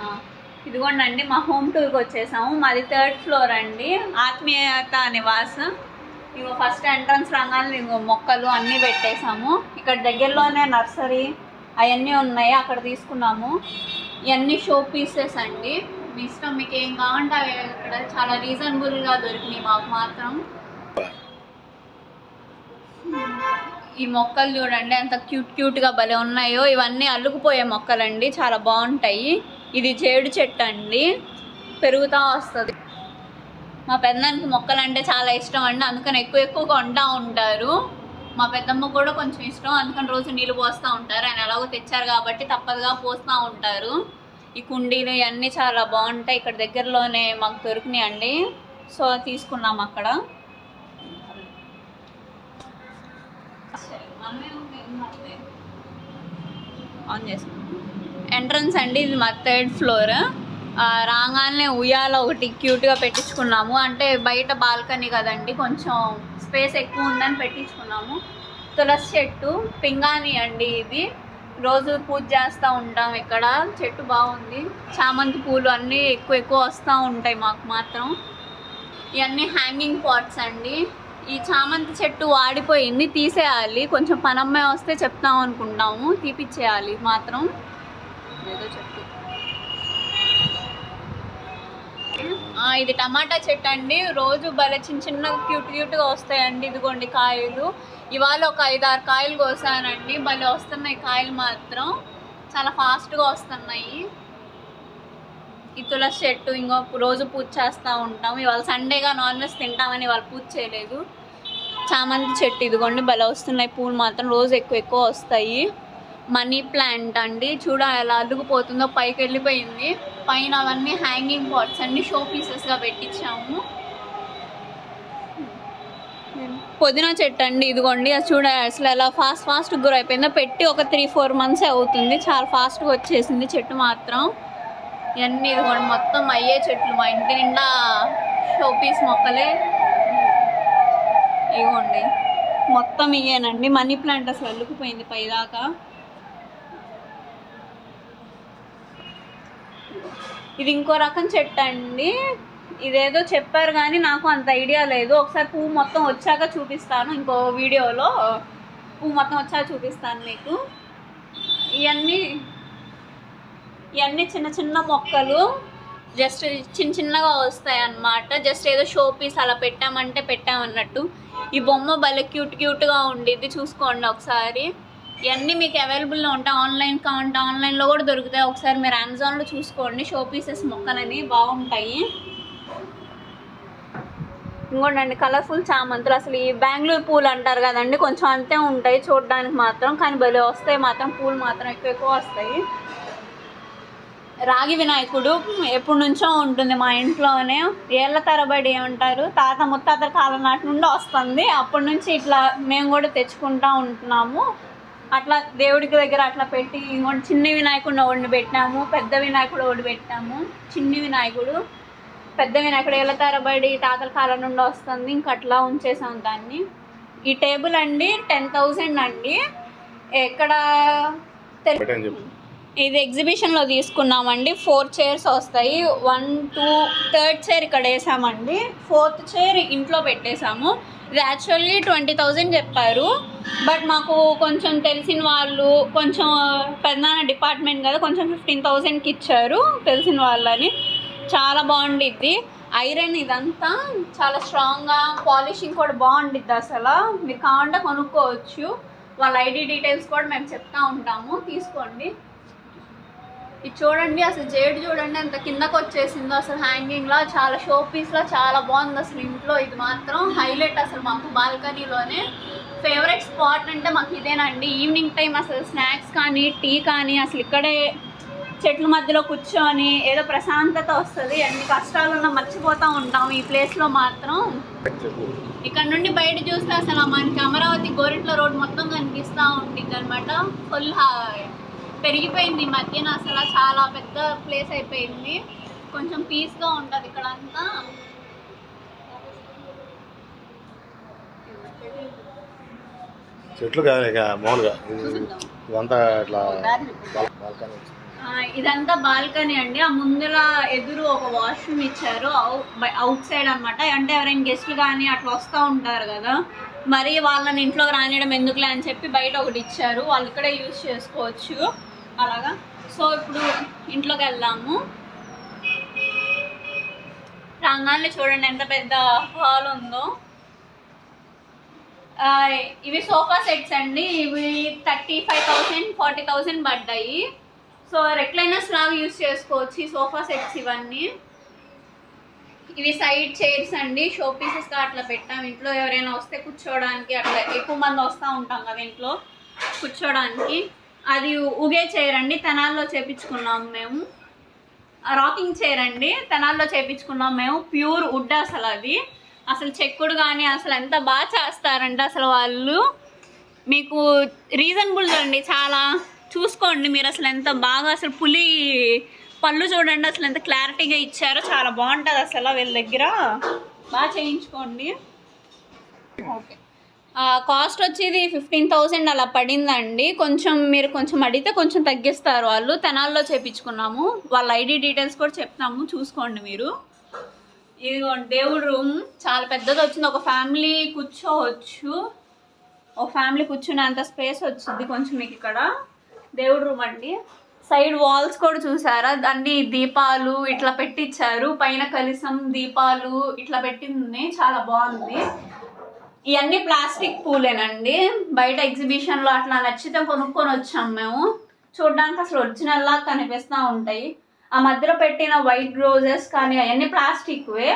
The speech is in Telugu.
ఆ, ఇదిగోండి మా హోమ్ టూర్కి వచ్చేసాము. మాది థర్డ్ ఫ్లోర్ అండి. ఆత్మీయత నివాస్. ఇగో ఫస్ట్ ఎంట్రన్స్ రాగానే ఇగో మొక్కలు అన్నీ పెట్టేసాము. ఇక్కడ దగ్గరలోనే నర్సరీ అవన్నీ ఉన్నాయి అక్కడ తీసుకున్నాము. ఇవన్నీ షో పీసెస్ అండి. మీ ఇష్టం మీకు ఏం కావాలంటే అవి ఇక్కడ చాలా రీజనబుల్గా దొరికినాయి మాకు మాత్రం. ఈ మొక్కలు చూడండి ఎంత క్యూట్ క్యూట్గా భలే ఉన్నాయో. ఇవన్నీ అల్లుకుపోయే మొక్కలండి చాలా బాగుంటాయి. ఇది చేడు చెట్టు అండి. పెరుగుతూ వస్తుంది. మా పెద్దనానికి మొక్కలు అంటే చాలా ఇష్టం అండి. అందుకని ఎక్కువ ఎక్కువ కొంటా ఉంటారు. మా పెద్దమ్మ కూడా కొంచెం ఇష్టం. అందుకని రోజు నీళ్ళు పోస్తూ ఉంటారు. ఆయన ఎలాగో తెచ్చారు కాబట్టి తప్పదుగా పోస్తూ ఉంటారు. ఈ కుండీలు ఇవన్నీ చాలా బాగుంటాయి. ఇక్కడ దగ్గరలోనే మాకు దొరికినాయండి సో తీసుకున్నాం అక్కడ. ఆన్ చేసుకున్నాం ఎంట్రన్స్ అండి ఇది మా థర్డ్ ఫ్లోర్. రాగానే ఉయ్యాల ఒకటి క్యూట్గా పెట్టించుకున్నాము. అంటే బయట బాల్కనీ కదండి కొంచెం స్పేస్ ఎక్కువ ఉందని పెట్టించుకున్నాము. తులసి చెట్టు పింగాణి అండి ఇది. రోజు పూజ చేస్తూ ఉంటాం ఇక్కడ. చెట్టు బాగుంది. చామంతి పూలు అన్నీ ఎక్కువ ఎక్కువ వస్తూ ఉంటాయి మాకు మాత్రం. ఇవన్నీ హ్యాంగింగ్ పాట్స్ అండి. ఈ చామంతి చెట్టు వాడిపోయింది తీసేయాలి. కొంచెం పనమ్మాయి వస్తే చెప్తాం అనుకుంటాము. తీపిచ్చేయాలి మాత్రం. ఏదో చెట్టు ఇది టమాటా చెట్టు అండి. రోజు భలే చిన్న చిన్న క్యూట్ క్యూట్గా వస్తాయండి. ఇదిగోండి కాయలు. ఇవాళ ఒక ఐదు ఆరు కాయలు కోసానండి. భలే వస్తున్నాయి కాయలు మాత్రం. చాలా ఫాస్ట్గా వస్తున్నాయి. ఈ తులసి చెట్టు ఇంకో రోజు పూజ చేస్తూ ఉంటాం. ఇవాళ సండేగా నాన్ వెజ్ తింటామని ఇవాళ పూజ చేయలేదు. చామంతి చెట్టు ఇదిగోండి భలే వస్తున్నాయి. పూలు మాత్రం రోజు ఎక్కువ ఎక్కువ వస్తాయి. మనీ ప్లాంట్ అండి. చూడ ఎలా అల్లుకుపోతుందో పైకి వెళ్ళిపోయింది. పైన అవన్నీ హ్యాంగింగ్ పాట్స్ అన్ని షో పీసెస్గా పెట్టించాము. పుదీనా చెట్టు అండి ఇదిగోండి. అది చూడ అసలు ఎలా ఫాస్ట్ ఫాస్ట్ గ్రో అయిపోయిందో పెట్టి ఒక త్రీ ఫోర్ మంత్స్ అవుతుంది. చాలా ఫాస్ట్గా వచ్చేసింది చెట్టు మాత్రం. ఇవన్నీ ఇదిగోండి మొత్తం అయ్యే చెట్లు మా ఇంటి నిండా షో పీస్ మొక్కలే. ఇవ్వండి మొత్తం ఇయ్యానండి. మనీ ప్లాంట్ అసలు అల్లుకుపోయింది పైదాకా. ఇది ఇంకో రకం చెట్టు అండి. ఇదేదో చెప్పారు కానీ నాకు అంత ఐడియా లేదు. ఒకసారి పువ్వు మొత్తం వచ్చాక చూపిస్తాను ఇంకో వీడియోలో. పువ్వు మొత్తం వచ్చాక చూపిస్తాను మీకు. ఇవన్నీ ఇవన్నీ చిన్న చిన్న మొక్కలు. జస్ట్ చిన్న చిన్నగా వస్తాయి అన్నమాట. జస్ట్ ఏదో షో పీస్ అలా పెట్టామంటే పెట్టామన్నట్టు. ఈ బొమ్మ భలే క్యూట్ క్యూట్గా ఉండిద్ది. చూసుకోండి ఒకసారి. ఇవన్నీ మీకు అవైలబుల్లో ఉంటాయి. ఆన్లైన్ కావాలంటే ఆన్లైన్లో కూడా దొరుకుతాయి. ఒకసారి మీరు అమెజాన్లో చూసుకోండి. షో పీసెస్ మొక్కలని బాగుంటాయి. ఇంకోటండి కలర్ఫుల్ చామంతులు. అసలు ఈ బెంగళూరు పూలు అంటారు కదండి కొంచెం అంతే ఉంటాయి చూడడానికి మాత్రం. కానీ భలే వస్తాయి మాత్రం. పూలు మాత్రం ఎక్కువ ఎక్కువ వస్తాయి. రాగి వినాయకుడు ఎప్పటి నుంచో ఉంటుంది మా ఇంట్లోనే. ఏళ్ళ తరబడి ఏమంటారు? తాత ముత్తాతల కాలం నాటి నుండి వస్తుంది. అప్పటి నుంచి ఇట్లా మేము కూడా తెచ్చుకుంటా ఉంటున్నాము. అట్లా దేవుడికి దగ్గర అట్లా పెట్టి ఇంకోటి చిన్ని వినాయకుడిని ఒకటి పెట్టాము పెద్ద వినాయకుడు ఒకటి పెట్టాము చిన్ని వినాయకుడు. పెద్ద వినాయకుడు ఏళ్ళ తరబడి తాతల కాలం నుండి వస్తుంది ఇంక అట్లా ఉంచేసాం దాన్ని. ఈ టేబుల్ అండి టెన్ థౌజండ్ అండి. ఎక్కడ ఇది ఎగ్జిబిషన్లో తీసుకున్నామండి. ఫోర్ చైర్స్ వస్తాయి. వన్ టూ థర్డ్ చైర్ ఇక్కడ వేసామండి. ఫోర్త్ చైర్ ఇంట్లో పెట్టేశాము యాక్చువల్లీ ట్వంటీ థౌజండ్ చెప్పారు. బట్ మాకు కొంచెం తెలిసిన వాళ్ళు కొంచెం పెద్దనాన్న డిపార్ట్మెంట్ కదా కొంచెం ఫిఫ్టీన్ థౌజండ్కి ఇచ్చారు తెలిసిన వాళ్ళని. చాలా బాగుండిద్ది. ఐరన్ ఇదంతా చాలా స్ట్రాంగ్గా పాలిషింగ్ కూడా బాగుండిద్ది అసలు. మీరు కావాలంటే కొనుక్కోవచ్చు. వాళ్ళ ఐడి డీటెయిల్స్ కూడా మేము చెప్తా ఉంటాము. తీసుకోండి. ఇది చూడండి అసలు జేడు చూడండి ఎంత కిందకు వచ్చేసిందో అసలు హ్యాంగింగ్లో చాలా షో పీస్లా చాలా బాగుంది అసలు ఇంట్లో. ఇది మాత్రం హైలైట్ అసలు మాకు బాల్కనీలోనే. ఫేవరెట్ స్పాట్ అంటే మాకు ఇదేనండి. ఈవినింగ్ టైం అసలు స్నాక్స్ కానీ టీ కానీ అసలు ఇక్కడే చెట్ల మధ్యలో కూర్చొని ఏదో ప్రశాంతత వస్తుంది. అన్ని కష్టాలున్నా మర్చిపోతూ ఉంటాం. ఈ ప్లేస్లో మాత్రం. ఇక్కడ నుండి బయట చూస్తే అసలు మనకి అమరావతి గోరెట్ల రోడ్ మొత్తం కనిపిస్తూ ఉంటుంది అనమాట ఫుల్ పెరిగిపోయింది. ఈ మధ్యన అసలు చాలా పెద్ద ప్లేస్ అయిపోయింది. కొంచెం పీస్గా ఉంటుంది ఇక్కడ అంతా చెట్లు కాదు మామూలుగా. ఇదంతా ఇట్లా బాల్కనీ. ఇదంతా బాల్కనీ అండి. ఆ ముందుల ఎదురు ఒక వాష్రూమ్ ఇచ్చారు. అవుట్ సైడ్ అన్నమాట. అంటే ఎవరైనా గెస్ట్లు కానీ అట్లా వస్తూ ఉంటారు కదా. మరి వాళ్ళని ఇంట్లోకి రానియడం ఎందుకులే అని చెప్పి బయట ఒకటి ఇచ్చారు. వాళ్ళు ఇక్కడే యూజ్ చేసుకోవచ్చు. అలాగా. సో ఇప్పుడు ఇంట్లోకి వెళ్దాము. రంగాన్ని చూడండి ఎంత పెద్ద హాల్ ఉందో. ఇవి సోఫా సెట్స్ అండి. ఇవి thirty five thousand forty thousand పడ్డాయి. సో రెక్లైనర్స్ లాగా యూస్ చేసుకోవచ్చు ఈ సోఫా సెట్స్ ఇవన్నీ. ఇవి సైడ్ చైర్స్ అండి. షో పీసెస్గా అట్లా పెట్టాం. ఇంట్లో ఎవరైనా వస్తే కూర్చోవడానికి అట్లా ఎక్కువ మంది వస్తూ ఉంటాం కదా ఇంట్లో. కూర్చోవడానికి. అది ఉగే చైర్ అండి తెనాల్లో చేపించుకున్నాం మేము. రాకింగ్ చైర్ అండి తెనాల్లో చేపించుకున్నాం మేము. ప్యూర్ వుడ్ అసలు అది. అసలు చెక్కుడు కానీ అసలు ఎంత బాగా చేస్తారంటే అసలు వాళ్ళు. మీకు రీజనబుల్ అండి చాలా. చూసుకోండి మీరు అసలు ఎంత బాగా అసలు పులి పళ్ళు చూడండి అసలు ఎంత క్లారిటీగా ఇచ్చారో చాలా బాగుంటుంది అసలు వీళ్ళ దగ్గర. బాగా చేయించుకోండి. ఓకే. కాస్ట్ వచ్చేది ఫిఫ్టీన్ థౌసండ్ అలా పడిందండి. కొంచెం మీరు కొంచెం అడిగితే కొంచెం తగ్గిస్తారు వాళ్ళు. తెనాల్లో చేపించుకున్నాము. వాళ్ళ ఐడి డీటెయిల్స్ కూడా చెప్తాము. చూసుకోండి మీరు. ఇదిగో దేవుడు రూమ్. చాలా పెద్దది వచ్చింది. ఒక ఫ్యామిలీ కూర్చోవచ్చు. ఒక ఫ్యామిలీ కూర్చునేంత స్పేస్ వచ్చింది కొంచెం మీకు ఇక్కడ. దేవుడు రూమ్ అండి. సైడ్ వాల్స్ కూడా చూసారా? అన్ని దీపాలు ఇట్లా పెట్టించారు పైన కలిసం దీపాలు ఇట్లా పెట్టింది. చాలా బాగుంది. ఇవన్నీ ప్లాస్టిక్ పూలేనండి. బయట ఎగ్జిబిషన్లో అట్లా నచ్చితే కొనుక్కొని వచ్చాం మేము. చూడడానికి అసలు ఒరిజినల్లా కనిపిస్తూ ఉంటాయి. ఆ మధ్యలో పెట్టిన వైట్ రోజెస్ కానీ అవన్నీ ప్లాస్టిక్వే.